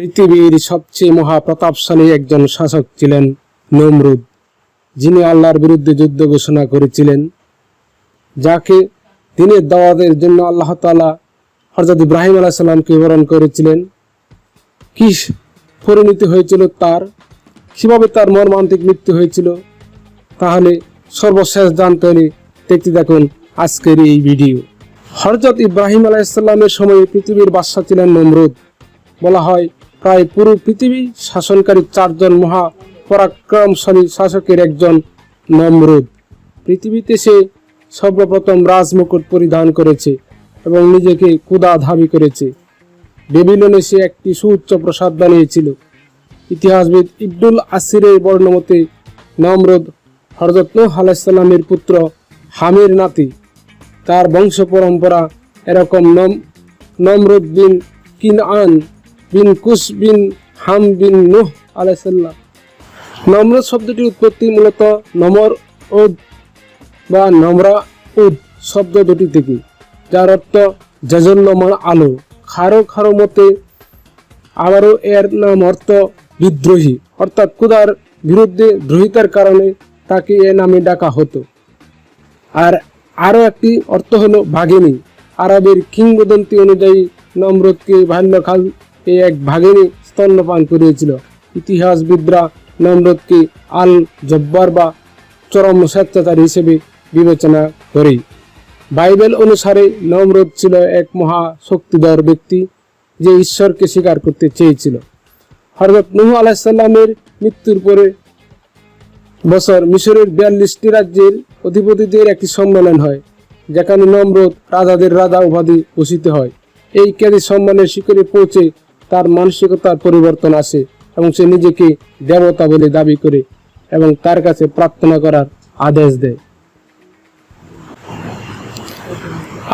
পৃথিবীর সবচেয়ে মহাপ্রতাপশালী একজন শাসক ছিলেন নমরুদ, যিনি আল্লাহর বিরুদ্ধে যুদ্ধ ঘোষণা করেছিলেন, যাকে দিনের দাওয়াতের জন্য আল্লাহ তাআলা হযরত ইব্রাহিম আলাইহিস সালামকে বরণ করেছিলেন। কি পরিণতি হয়েছিল তার? কীভাবে তার মর্মান্তিক মৃত্যু হয়েছিল? তাহলে সর্বশেষ জানতে হলে দেখতে দেখুন আজকের এই ভিডিও। হরজত ইব্রাহিম আলাইসাল্লামের সময় পৃথিবীর বাদশা ছিলেন নমরুদ। বলা হয় প্রায় পুরো পৃথিবী শাসনকারী চারজন মহা পরাক্রমশালী শাসকের একজন নমরুদ পৃথিবীতে সে সর্বপ্রথম রাজমুকুট পরিধান করেছে এবং নিজেকে কুদা দাবি করেছে। বেবিলনে সে একটি সুউচ্চ প্রসাদ বানিয়েছিল। ইতিহাসবিদ ইবদুল আসিরের বর্ণমতে নমরুদ হরজত নূহ পুত্র হামির নাতি। তার বংশ পরম্পরা এরকম নম নমরুদ বিন কিনআন বিন কুশ বিন হাম বিন নুহ আলাইসাল্লাম নমরুদ শব্দটির উৎপত্তি মূলত নমর উদ বা নমরা উদ শব্দ দুটি থেকে, যার অর্থ জাজল্যমান আলো। খারো খারো মতে আবারও এর নাম অর্থ বিদ্রোহী, অর্থাৎ কুদার বিরুদ্ধে দ্রোহিতার কারণে তাকে এ নামে ডাকা হতো। আর আরও একটি অর্থ হলো ভাগিনী। আরবের কিংবদন্তি অনুযায়ী নমরুদকে বাল্যকাল এ এক ভাগিনী স্তন্যপান করিয়েছিল। ইতিহাসবিদরা নমরুদকে আল জব্বার বা চরম স্বেচ্ছাচারী হিসেবে বিবেচনা করে বাইবেল অনুসারে নমরুদ ছিল এক মহা শক্তিধর ব্যক্তি, যে ঈশ্বরকে স্বীকার করতে চেয়েছিল। হররত নুহ আলাহিসাল্লামের মৃত্যুর পরে বছর মিশরের বিয়াল্লিশটি রাজ্যের অধিপতিদের একটি সম্মেলন হয়, যেখানে নমরুদ রাজাদের রাজা উপাধি ঘোষিত হয়। এই খ্যাতি সম্মানের শিখরে পৌঁছে তার মানসিকতার পরিবর্তন আসে এবং সে নিজেকে দেবতা বলে দাবি করে এবং তার কাছে প্রার্থনা করার আদেশ দেয়।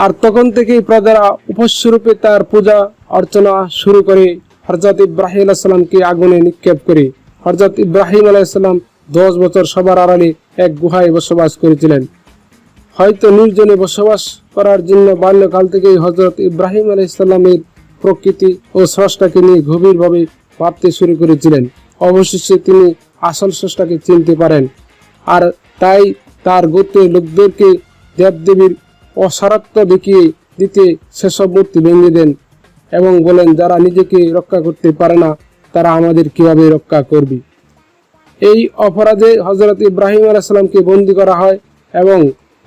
আর তখন থেকেই প্রজারা উপস্বরূপে তার পূজা অর্চনা শুরু করে। হরজত ইব্রাহিম আলাইসাল্লামকে আগুনে নিক্ষেপ করে। হরজত ইব্রাহিম আলাইসাল্লাম দশ বছর সবার আড়ালে এক গুহায় বসবাস করেছিলেন। হয়তো নির্জনে বসবাস করার জন্য বাল্যকাল থেকেই হজরত ইব্রাহিম আলাইসাল্লামের প্রকৃতি ও স্রষ্টাকে নিয়ে গভীরভাবে ভাবতে শুরু করেছিলেন। অবশেষে তিনি আসল স্রষ্টাকে চিনতে পারেন। আর তাই তার গোত্রের লোকদেরকে দেবদেবীর অসারত্ব দেখিয়ে দিতে সেসব মূর্তি ভেঙে দেন এবং বলেন, যারা নিজেকে রক্ষা করতে পারে না, তারা আমাদের কীভাবে রক্ষা করবে? এই অপরাধে হজরত ইব্রাহিম আলাইসাল্লামকে বন্দি করা হয় এবং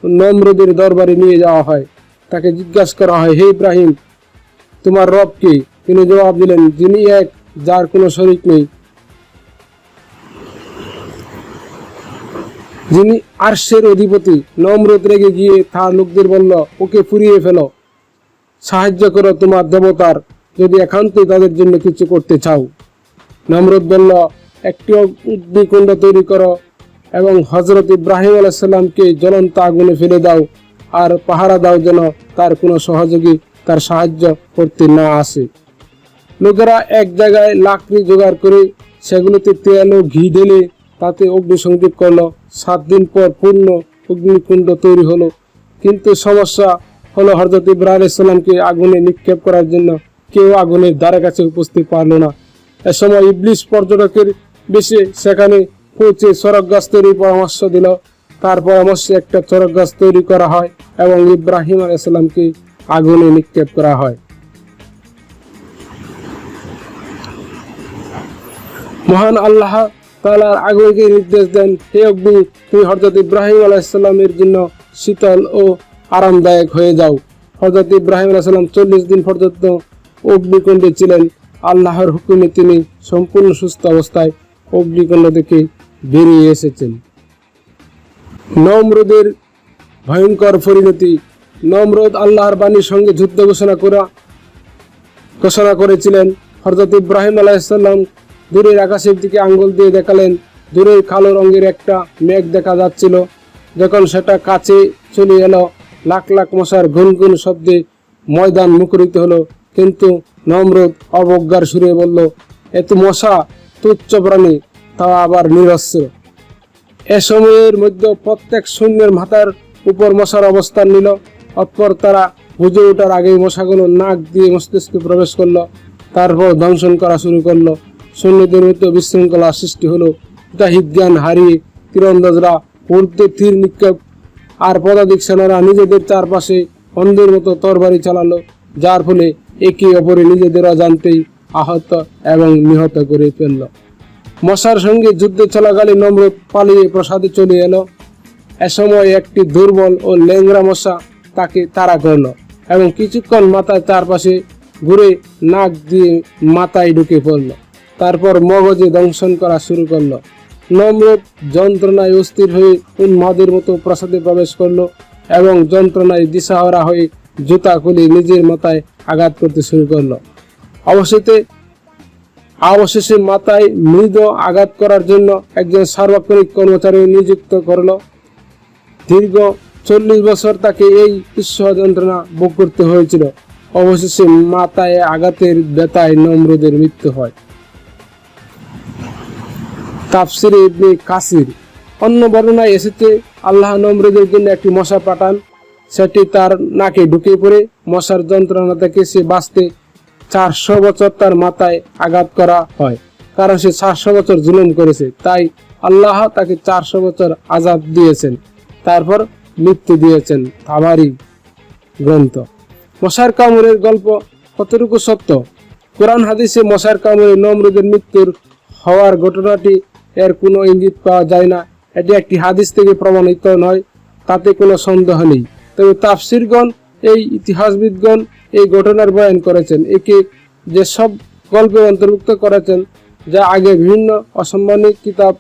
নমরুদের দরবারে নিয়ে যাওয়া হয়। তাকে জিজ্ঞাসা করা হয়, হে ইব্রাহিম তোমার রব কে তিনি জবাব দিলেন, যিনি এক, যার কোনো শরিক নেই। যিনি আর্শের অধিপতি নমরুদ রেগে গিয়ে তার লোকদের বলল, ওকে ফুরিয়ে ফেলো। সাহায্য করো তোমার দেবতার, যদি একান্তই তাদের জন্য কিছু করতে চাও। নমরুদ বলল, একটি অগ্নিকুণ্ড তৈরি করো এবং হজরত ইব্রাহিম আলাইসাল্লামকে জ্বলন্ত আগুনে ফেলে দাও, আর পাহারা দাও যেন তার কোনো সহযোগী তার সাহায্য করতে না আসে। লোকেরা এক জায়গায় লাকড়ি জোগাড় করে সেগুলোতে তেল ও ঘি ঢেলে তাতে অগ্নিসংযোগ করল। সাত দিন পর পূর্ণ অগ্নিকুণ্ড তৈরি হলো। কিন্তু সমস্যা হলো হরজত ইব্রাহিম ইসলামকে আগুনে নিক্ষেপ করার জন্য কেউ আগুনের দ্বারে কাছে উপস্থিত পারল না। এ সময় ইবলিশ পর্যটকের বেশি সেখানে পৌঁছে সড়ক গাছ তৈরির পরামর্শ দিল। তার পরামর্শে একটা চরক গাছ তৈরি করা হয় এবং ইব্রাহিম আলাইসাল্লামকে আগুনে নিক্ষেপ করা হয়। মহান আল্লাহ তালার আগুনকে নির্দেশ দেন, হে অগ্নি, তুমি হরজত ইব্রাহিম আলাইসাল্লামের জন্য শীতল ও আরামদায়ক হয়ে যাও। হরজত ইব্রাহিম আলাইসাল্লাম চল্লিশ দিন পর্যন্ত অগ্নিকুণ্ডে ছিলেন। আল্লাহর হুকুমে তিনি সম্পূর্ণ সুস্থ অবস্থায় অগ্নিকুণ্ড থেকে বেরিয়ে এসেছেন। নমরুদের ভয়ঙ্কর পরিণতি নমরুদ আল্লাহর বাণীর সঙ্গে যুদ্ধ ঘোষণা করা ঘোষণা করেছিলেন। হরজত ইব্রাহিম আলাইসাল্লাম দূরের আকাশের দিকে আঙ্গুল দিয়ে দেখালেন। দূরের কালো রঙের একটা মেঘ দেখা যাচ্ছিল। যখন সেটা কাছে চলে এলো, লাখ লাখ মশার গুনগুন শব্দে ময়দান মুখরিত হলো। কিন্তু নমরুদ অবজ্ঞার সুরে বলল, এত মশা, তুচ্ছ প্রাণী, তা আবার নিরস্ত্র। এ সময়ের মধ্যে প্রত্যেক সৈন্যের মাথার উপর মশার অবস্থান নিল। অতপর তারা বুঝে ওঠার আগেই মশাগুলো নাক দিয়ে মস্তিষ্কে প্রবেশ করল, তারপর দংশন করা শুরু করল। সৈন্যদের মধ্যে বিশৃঙ্খলা সৃষ্টি হলো। জাহিদ জ্ঞান হারিয়ে তীরন্দাজরা উর্দে তীর নিক্ষেপ, আর পদাধিক সেনারা নিজেদের চারপাশে অন্ধের মতো তরবারি চালালো, যার ফলে একে অপরে নিজেদের অজান্তেই আহত এবং নিহত করে ফেলল। মশার সঙ্গে যুদ্ধ চলাকালে নমরুদ পালিয়ে প্রসাদে চলে এলো। এসময় একটি দুর্বল ও লেংরা মশা তাকে তাড়া করল এবং কিছুক্ষণ মাথায় চারপাশে ঘুরে নাক দিয়ে মাথায় ঢুকে পড়ল। তারপর মগজে দংশন করা শুরু করল। নমরুদ যন্ত্রণায় অস্থির হয়ে উন্মাদের মতো প্রাসাদে প্রবেশ করল এবং যন্ত্রণায় দিশাহারা হয়ে জুতা খুলে নিজের মাথায় আঘাত করতে শুরু করল। অবশেষে অবশেষে মাথায় মৃদু আঘাত করার জন্য একজন সার্বক্ষণিক কর্মচারী নিযুক্ত করল। দীর্ঘ চল্লিশ বছর তাকে এই উৎস যন্ত্রণা ভোগ করতে হয়েছিল। অবশেষে মাথায় আঘাতের ব্যথায় নমরুদের মৃত্যু হয়। তাফসিরে ইবনে কাসির অন্য বর্ণনায় এসেছে, আল্লাহ নমরুদের জন্য একটি মশা পাঠান, সেটি তার নাকে ঢুকে পড়ে, মশার যন্ত্রণা থেকে সে বাঁচতে চারশো বছর তার মাথায় আঘাত করা হয়। কারণ সে চারশো বছর জুলুম করেছে, তাই আল্লাহ তাকে চারশো বছর আজাদ দিয়েছেন। তারপর মৃত্যু দিয়েছেন তাবারি গ্রন্থ। মশার কামড়ের গল্প কতটুকু সত্য? কোরআন হাদিসে মশার কামড়ে নমরুদের মৃত্যুর হওয়ার ঘটনাটি এর কোনো ইঙ্গিত পাওয়া যায় না। এটি একটি হাদিস থেকে প্রমাণিত নয়, তাতে কোনো সন্দেহ নেই। তবে তাফসিরগণ, এই ইতিহাসবিদগণ এই ঘটনার বয়ান করেছেন। একে যে সব গল্পে অন্তর্ভুক্ত করেছেন, যা আগে বিভিন্ন অসম্মানিক কিতাব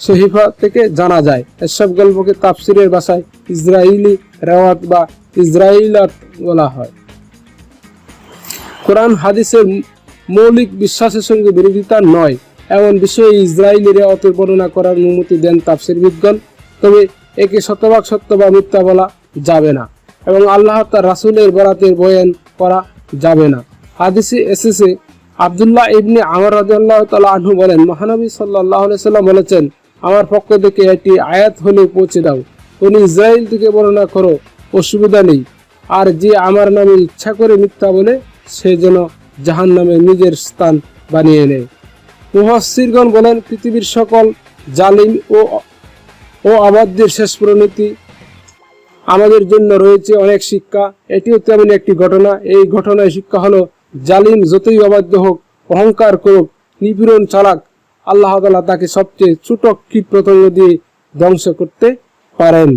সহিফা থেকে জানা যায়, এসব গল্পকে তাফসিরের ভাষায় ইসরায়েলি রেওয়াত বা ইসরায়েলাত বলা হয়। কোরআন হাদিসের মৌলিক বিশ্বাসের সঙ্গে বিরোধিতা নয়, এমন বিষয়ে ইসরায়েলি রেওয়াতের বর্ণনা করার অনুমতি দেন তাফসির বিজ্ঞান তবে একে শতভাগ সত্য বা মিথ্যা বলা যাবে না এবং আল্লাহ তার রাসুলের বরাতের বয়ান করা যাবে না। হাদিসে এসেছে, আবদুল্লাহ ইবনে আমর রাজিয়াল্লাহ তালা আনহু বলেন, মহানবী সাল্লাহ সাল্লাম বলেছেন আমার পক্ষ থেকে একটি আয়াত হলে পৌঁছে দাও। তুমি ইসরায়েল থেকে বর্ণনা করো, অসুবিধা নেই। আর যে আমার নামে ইচ্ছা করে মিথ্যা বলে, সে যেন জাহান নামে নিজের স্থান বানিয়ে নেয়। মুহাসিরগণ বলেন, পৃথিবীর সকল জালিম ও ও আবাদদের শেষ পরিণতি আমাদের জন্য রয়েছে অনেক শিক্ষা। এটিও তেমন একটি ঘটনা। এই ঘটনায় শিক্ষা হলো, জালিম যতই অবাধ্য হোক, অহংকার করুক, নিপীড়ন চালাক আল্লাহ তাকে সবচেয়ে ছোট কীট পতঙ্গ দিয়ে ধ্বংস করতে পারেন।